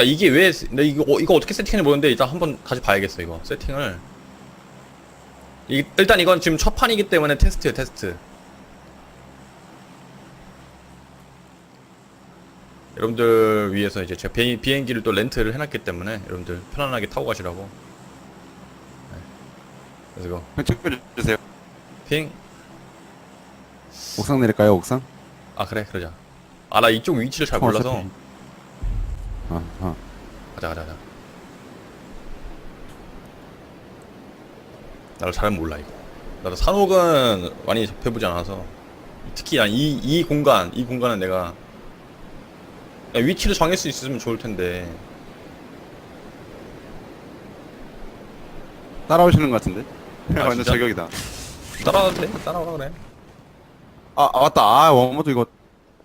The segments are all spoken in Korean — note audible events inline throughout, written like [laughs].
그러니까 이게 왜내 이거 어, 이거 어떻게 세팅을 모르는데 일단 한번 다시 봐야겠어 이거 세팅을. 이, 일단 이건 지금 첫 판이기 때문에 테스트예요 테스트. 여러분들 위해서 이제 제가 비행, 비행기를 또 렌트를 해놨기 때문에 여러분들 편안하게 타고 가시라고. 네. 그래서 이거 형 챙겨주세요. 비행 옥상 내릴까요, 옥상? 아 그래 그러자. 아 나 이쪽 위치를 잘 어, 몰라서 어차피. 아, 아. 가자 가자 가자. 나도 잘 몰라 이거. 나도 산옥은 많이 접해보지 않아서 특히 난 이 이 공간 이 공간은 내가 위치를 정할 수 있으면 좋을 텐데 따라오시는 것 같은데? 아, 완전 진짜? 저격이다. 따라가도 돼 따라가 그래. 아, 아 맞다. 아, 원모도 이거.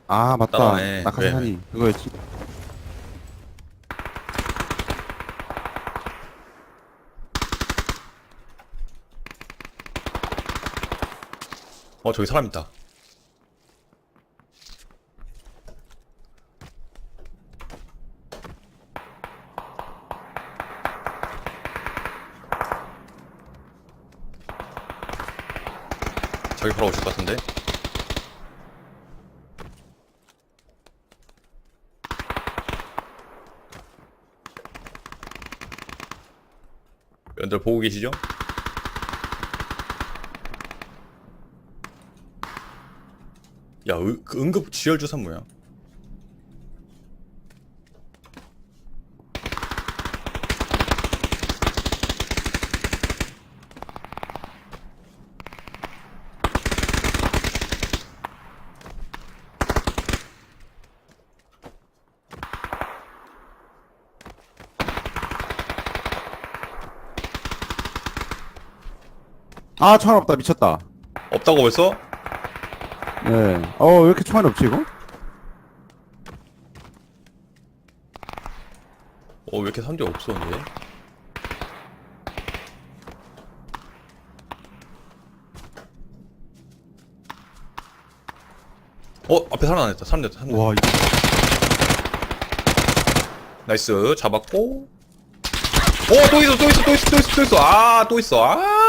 아, 맞다. 따라오네. 낙하산이 그거였지. 어 저기 사람 있다. 저기 바로 오실 것 같은데? 여러분들 보고 계시죠? 야, 의- 그 응급 지혈 주사 뭐야? 아, 총알 없다. 미쳤다. 없다고 벌써? 네. 어, 왜 이렇게 총알이 없지, 이거? 어, 왜 이렇게 사람들이 없어, 근데? 어, 앞에 됐다. 사람 됐다. 와, 이거. 나이스. 잡았고. 오, 또 있어, 또 있어, 또 있어, 또 있어, 또 있어. 아, 또 있어. 아.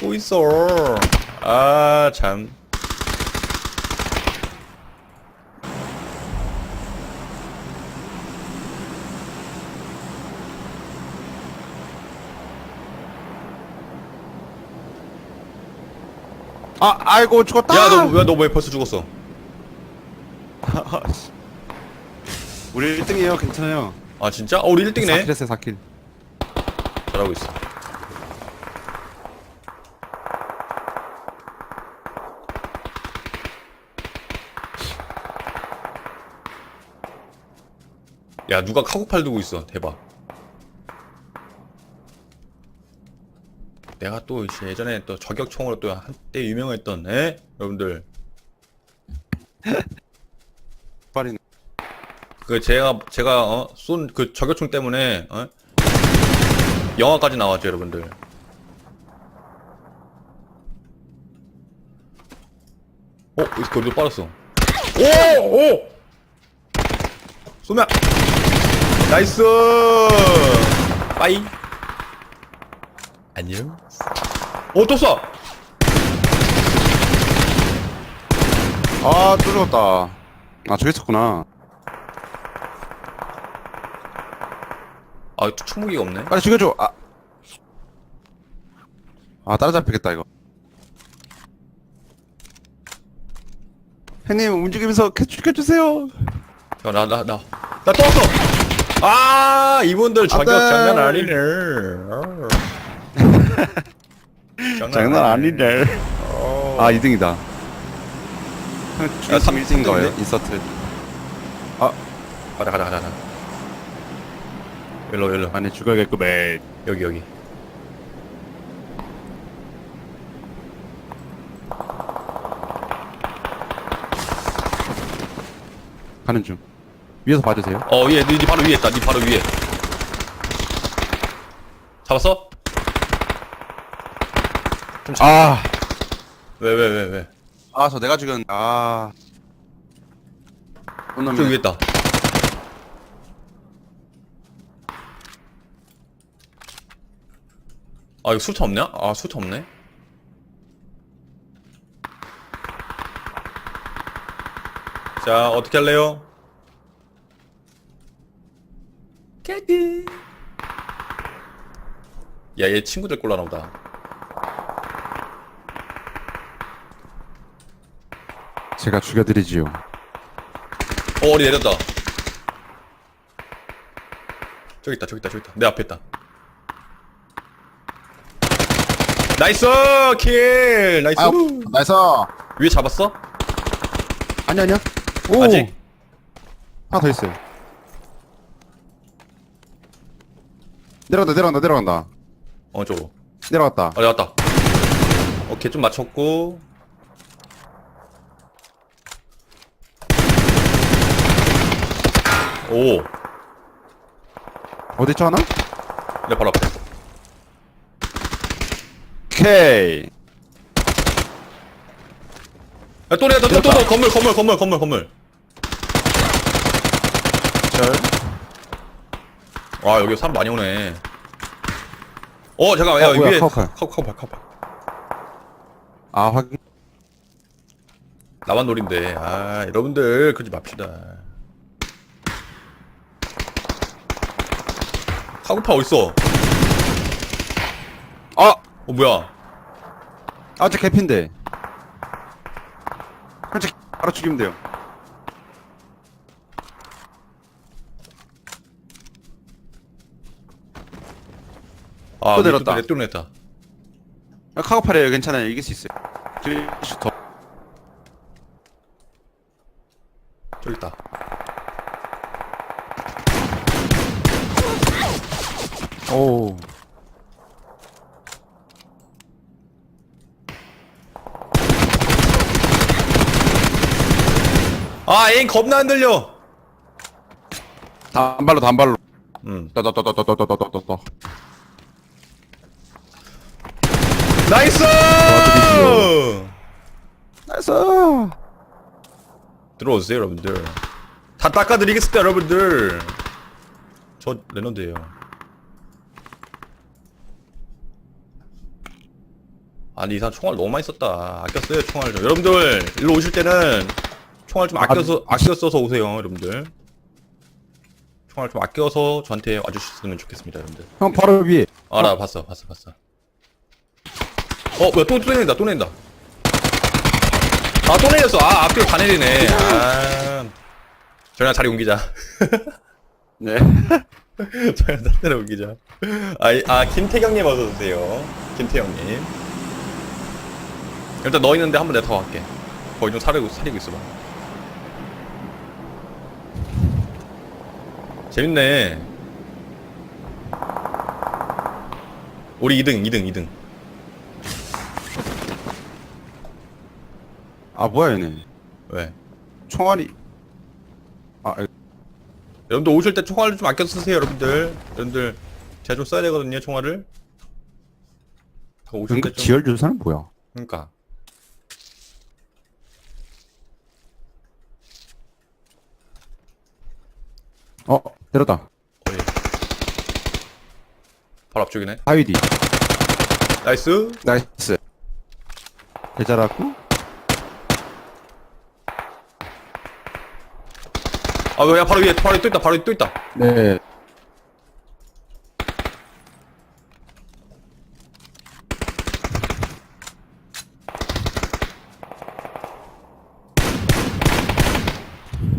또 있어. 아, 참. 아, 아이고, 죽었다! 야, 너, 왜, 너왜 벌써 죽었어? [laughs] 우리 1등이에요. 괜찮아요. 아, 진짜? 어, 우리 1등이네. 4킬 했어요, 4킬. 잘하고 있어. 야, 누가 카고팔 두고 있어. 대박. 내가 또 예전에 또 저격총으로 또 한때 유명했던, 에? 여러분들. 빨리. 그 제가 제가 어, 쏜 그 저격총 때문에 어? 영화까지 나왔죠, 여러분들. 어, 거리도 빠졌어. 오, 오. 쏘면 나이스. 빠이. 안녕. 어, 또 쏴. 아, 또 죽었다. 아, 저기 있었구나. 아, 총무기가 없네. 빨리 죽여줘. 아. 아, 따라잡히겠다, 이거. 형님, 움직이면서 캐, 죽여주세요. 야, 나, 나, 나. 나 또 왔어! 아, 이분들 저격 안 돼. 장난 아니네. [laughs] 장난 아니네. 어. 아, 2등이다. 형, 야, 삼- 1등인 거예요, 삼등인데? 인서트. 가자, 가자, 가자, 가자. 일로, 일로. 많이 죽어야겠고, 매. 여기, 여기. 가는 중. 위에서 봐주세요. 어, 위에, 니, 니 바로 위에 있다. 니 바로 위에. 잡았어? 아, 왜, 왜, 왜, 왜? 아, 저 내가 죽였는데. 아. 저 위에 있다. 아, 이거 술차 없냐? 아, 술차 없네. 자, 어떻게 할래요? 깨끗 야얘 친구들 꼴라나 보다 제가 죽여드리지요. 어 어디 내렸다 저기 있다 저기 있다 저기 있다 내 앞에 있다 나이스 킬 나이스 아, 나이스. 위에 잡았어? 아니 아니야. 오. 아직? 하나 더 있어요. 내려간다 내려간다 내려간다. 어 저거 내려갔다. 아 내왔다 오케이 좀 맞췄고 오 어디 있죠 하나? 내 바로 앞에 오케이. 야, 또 내렸다 또, 또, 또 건물 건물 건물 건물 건물 절. 와 여기 사람 많이 오네 어 잠깐 야 어, 뭐야, 위에 카우팔. 카우 카우팔 카우팔 아 확인. 나만 노린데 아 여러분들 그러지 맙시다 카구파 어딨어 아. 어 뭐야 아저 개핀데. 그렇지 바로 죽이면 돼요. 아 또 내렸다. 또 내렸다 아, 카고팔이에요 괜찮아요 이길 수 있어요. 더. 저기 있다 오. 아 에임 겁나 안 들려 단발로 단발로. 음 떠떠떠떠떠떠떠떠떠. 나이스! 나이스. 들어오세요 여러분들. 다 닦아드리겠습니다 여러분들. 저 레너드예요. 아니 이 사람 총알 너무 많이 썼다. 아껴 써요 총알 좀. 여러분들 일로 오실 때는 총알 좀 아껴서 아껴 써서 오세요 여러분들. 총알 좀 아껴서 저한테 와주셨으면 좋겠습니다 여러분들. 형 바로 위에. 알아 봤어 봤어 봤어 어 뭐야 또, 또 내린다 또 내린다. 아 또 내렸어. 아 앞뒤로 다 내리네. 아. 저희랑 자리 옮기자. [laughs] 네. 저희랑 딴 데로 옮기자. 아, 이- 아 김태경님 어서오세요. 김태경님. 일단 너 있는데 한번 내가 더 갈게. 거기 좀 사리고, 사리고 있어봐. 재밌네. 우리 2등 2등 2등 아 뭐야 얘네. 왜? 총알이. 아 에, 여러분들 오실 때 총알을 좀 아껴 쓰세요 여러분들 여러분들 제가 좀 써야 되거든요 총알을 그 오실 응급 때좀 지열 주사는 뭐야? 그러니까 어 내렸다. 어디 바로 앞쪽이네 하위디. 나이스 나이스. 대자라고? 아 뭐야 바로 위에 바로 또 있다 바로 또 있다 네.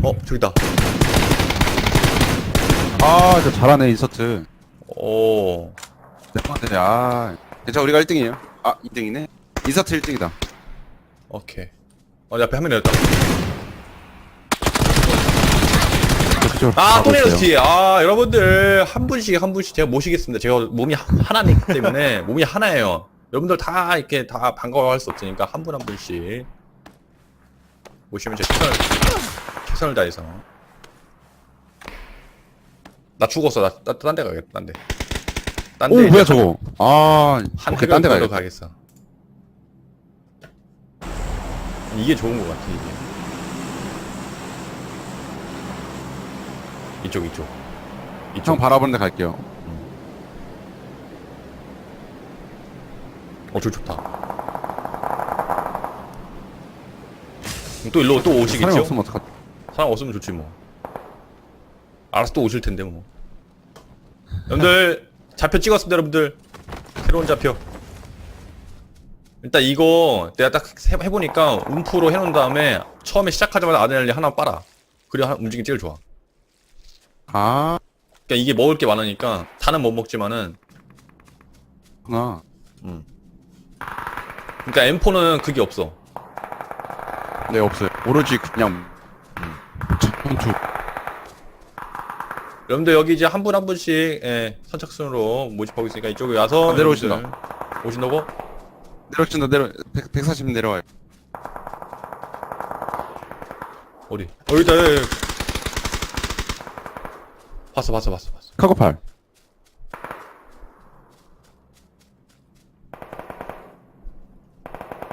어 저기다 아, 저 잘하네 인서트. 오 네. 아, 괜찮아 우리가 1등이에요. 아, 2등이네. 인서트 1등이다. 오케이 어내 앞에 한 명 내렸다 아 가고 또 내렸어 있어요. 뒤에. 아 여러분들 한 분씩 한 분씩 제가 모시겠습니다. 제가 몸이 하- 하나이기 때문에 [laughs] 몸이 하나예요. 여러분들 다 이렇게 다 반가워할 수 없으니까 한 분 한 분씩 모시면 제가 최선을 최선을 다해서. 나 죽었어. 나딴 데 가겠다 딴 데. 딴 오, 데 뭐야 저거? 아, 한 오케이, 딴데 걸어 가야겠다. 가겠어. 이게 좋은 것 같아 이게 이쪽 이쪽 이쪽 형 바라보는 데 갈게요. 어, 저 좋다. 또 일로 또 사람이 오시겠죠? 없으면 어떡하 사람 없으면 좋지 뭐. 알아서 또 오실 텐데 뭐. 여러분들 좌표 찍었습니다 여러분들. 새로운 좌표. 일단 이거 내가 딱 해- 해보니까 움프로 해놓은 다음에 처음에 시작하자마자 아드레날린 하나 빨아. 그래야 한- 움직임이 제일 좋아. 아, 그러니까 이게 먹을 게 많으니까 다는 못 먹지만은 구나. 음. 그러니까 M4는 그게 없어. 네, 없어요. 오로지 그냥, 전투. 여러분들 여기 이제 한 분 한 분씩 예, 선착순으로 모집하고 있으니까 이쪽에 와서 아, 내려오신다. 여러분들 오신다고? 내려친다, 내려, 100, 140 내려와요. 어디? 어 여기다 여기, 여기. 봤어 봤어 봤어 봤어 카고 팔.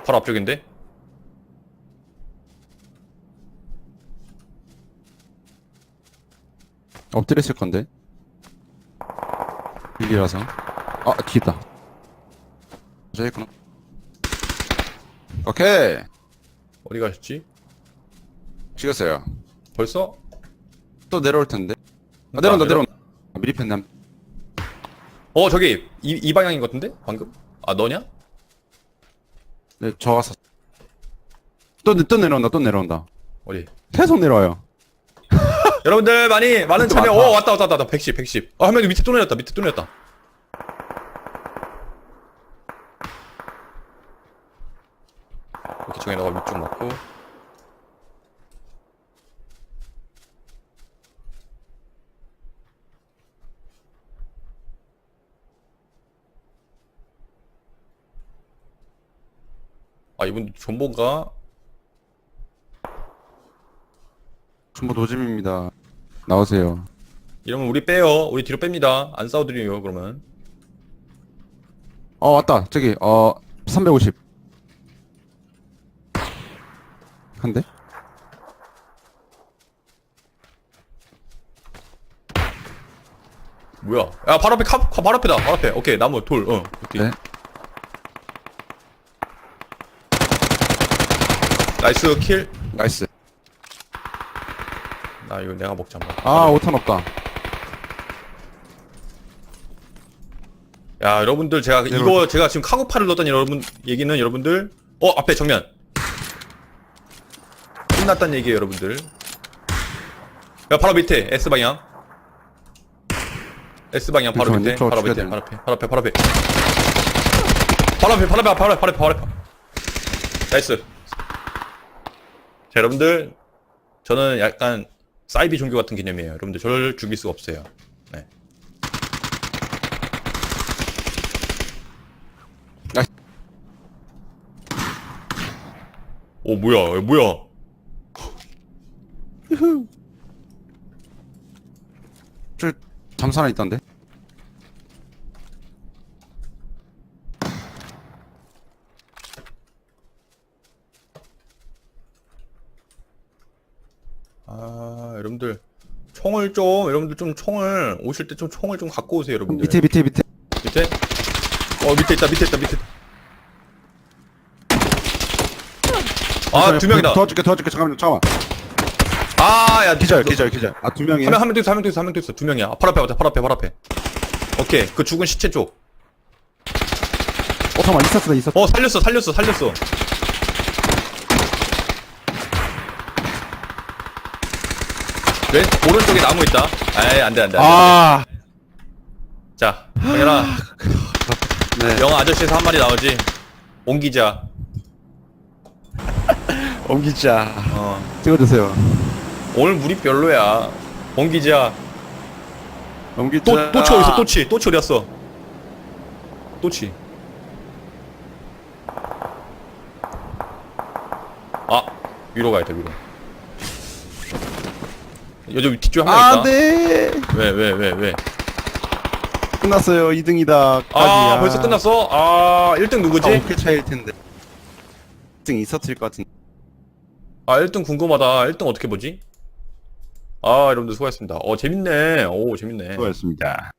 바로 앞쪽인데? 엎드려 있을 건데. 일이라서. 아, 뒤다. 저 있구나. 오케이. 어디 가셨지? 찍었어요. 벌써? 또 내려올 텐데. 아, 아, 내려온다, 내려- 내려온다. 아, 미리 폈네. 어 저기 이, 이 방향인 것 같은데? 방금? 아 너냐? 네, 저 와서. 또, 또 내려온다, 또 내려온다. 어디? 계속 내려와요. [laughs] 여러분들 많이 많은 참여. 오 왔다 왔다 왔다 110 110 아한 명 밑에 또 내렸다 밑에 또 내렸다 이렇게 정해놓고 밑쪽 맞고 아 이분 존버인가? 전부 노잼입니다. 나오세요. 이러면 우리 빼요 우리 뒤로 뺍니다 안 싸워드려요 그러면 어, 왔다. 저기, 어, 350. 한 대? 뭐야? 야 바로 앞에 카, 카 바로 앞에다 바로 앞에 오케이 나무 돌어 네. 나이스 킬. 나이스. 나 이거 내가 먹자 한번. 아, 5탄 없다. 야 여러분들 제가 내려- 이거 제가 지금 카고파를 넣었던 여러분 얘기는 여러분들 어 앞에 정면 끝났다는 얘기예요 여러분들. 야 바로 밑에 S 방향. S 방향 바로 잠깐만요. 밑에 저 바로 죽여야 밑에. 바로 앞에 바로 앞에 바로 앞에 바로 앞에 바로 앞에 바로 앞에 바로 앞에 바로 앞에 나이스. 자 여러분들 저는 약간 사이비 종교 같은 개념이에요. 여러분들 저를 죽일 수가 없어요. 네. 오 뭐야 뭐야 저, 잠수 하나 있던데? 아 여러분들. 총을 좀 여러분들 좀 총을 오실 때 좀 총을 좀 갖고 오세요 여러분들. 밑에, 밑에, 밑에. 밑에? 어 밑에 있다 밑에 있다 밑에 아두 명이다. 도와줄게, 도와줄게. 잠깐만, 잠깐만. 아야 기절, 기절, 기절. 아, 두 명이야? 한명 한명더 있어 한명더 있어 한명더 있어. 두 명이야. 바로 앞에 맞아 바로 앞에 바로 앞에. 오케이. 그 죽은 시체 쪽. 어, 잠깐만, 있었어, 있었어. 어 살렸어 살렸어 살렸어 왼 오른쪽에 나무 있다. 에이 안 돼 안돼 아, 자 정현아. 네. 영화 아저씨에서 한 마리 나오지? 옮기자. 옮기자. [laughs] 어. 찍어주세요. 오늘 물이 별로야. 옮기자. 옮기자. 또 또치 어디 있어 또치 또치 어디 갔어. 또치. 아 위로 가야 돼 위로 요즘 뒤쪽에 한명 있다 아, 네. 왜왜 왜 왜? 끝났어요. 2등이다. 아 벌써 끝났어? 아 1등 누구지? 5킬 차일 텐데. 1등 있었을 것 같은데. 아 1등 궁금하다 1등 어떻게 보지? 아 여러분들 수고하셨습니다 어 재밌네 오 재밌네 수고하셨습니다.